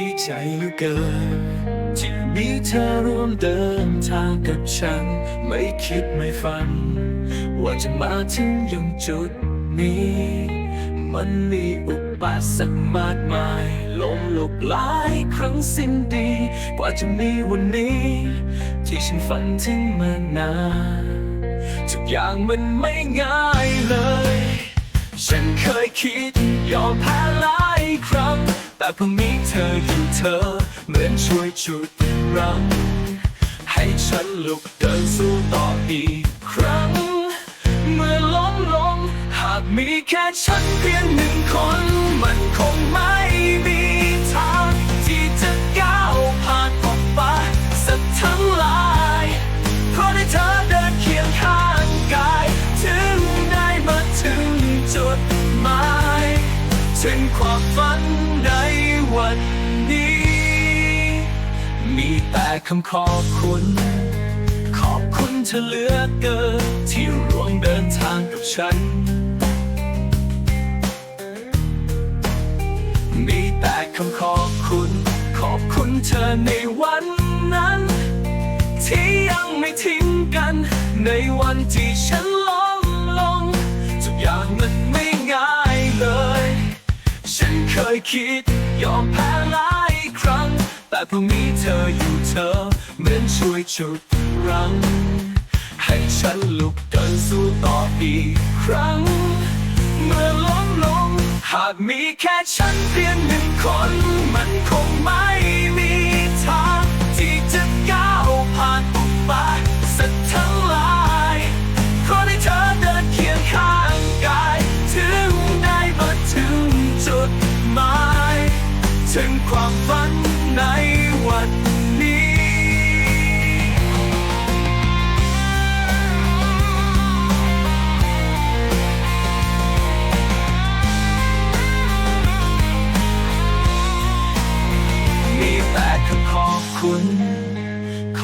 ีใจเหลือเกิน ที่มีเธอร่วมเดินทางกับฉัน ไม่คิดไม่ฝัน ว่าจะมาถึงยังจุดนี้ มันมีอุปสรรคมากมายล้มลุกหลายครั้งสิ้นดี กว่าจะมีวันนี้ ที่ฉันฝันถึงมานานทุกอย่างมันไม่ง่ายเลย ฉันเคยคิดยอมแพ้หลายครั้ง แต่พอมีเธออยู่เธอ เหมือนช่วยจุดรั้งให้ฉันลุกเดินสู้ต่ออีกครั้ง เมื่อล้มลง หากมีแค่ฉันเพียงหนึ่งคน มันคงไม่มีทางที่จะก้าวผ่านอุปสรรคทั้งหลาย เพราะได้เธอเดินเคียงข้างกาย ถึงได้มาถึงจุดหมาย ถึงความฝัน คำขอบคุณ ขอบคุณเธอเหลือเกินที่ร่วมเดินทางกับฉัน มีแต่คำขอบคุณ ขอบคุณเธอในวันนั้น ที่ยังไม่ทิ้งกัน ในวันที่ฉันล้มลงทุกอย่างมันไม่ง่ายเลย ฉันเคยคิดยอมแพ้หลายครั้ง แต่พอมีเธออยู่เธอ เหมือนช่วยฉุดรั้ง ให้ฉันลุกเดินสู้ต่ออีกครั้ง เมื่อล้มลง หากมีแค่ฉันเพียงหนึ่งคนมันคงไม่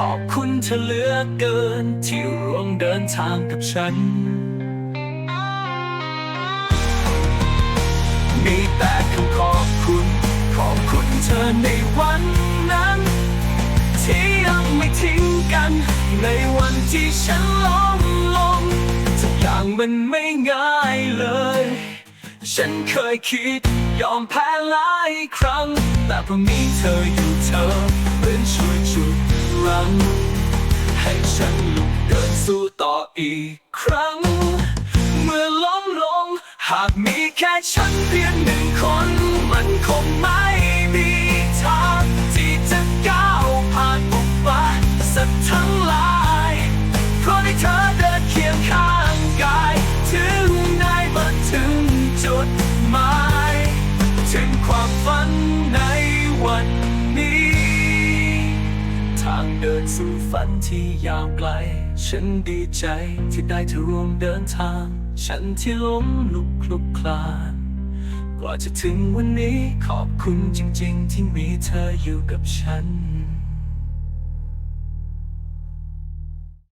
ขอบคุณเธอเหลือเกิน ที่ร่วมเดินทางกับฉัน มีแต่คำขอบคุณ ขอบคุณเธอในวันนั้น ที่ยังไม่ทิ้งกัน ในวันที่ฉันล้มลงทุกอย่างมันไม่ง่ายเลย ฉันเคยคิดยอมแพ้หลายครั้ง แต่พอมีเธออยู่เธอัง ให้ฉันลุกเดินสู้ต่ออีกครั้ง เมื่อล้มลง หากมีแค่ฉันเพียงหนึ่งคน มันคงไม่ สู่ฝันที่ยาวไกล ฉันดีใจที่ได้เธอร่วมเดินทาง ฉันที่ล้มลุกคลุกคลานกว่าจะถึงวันนี้ขอบคุณจริง ๆ ที่มีเธออยู่กับฉัน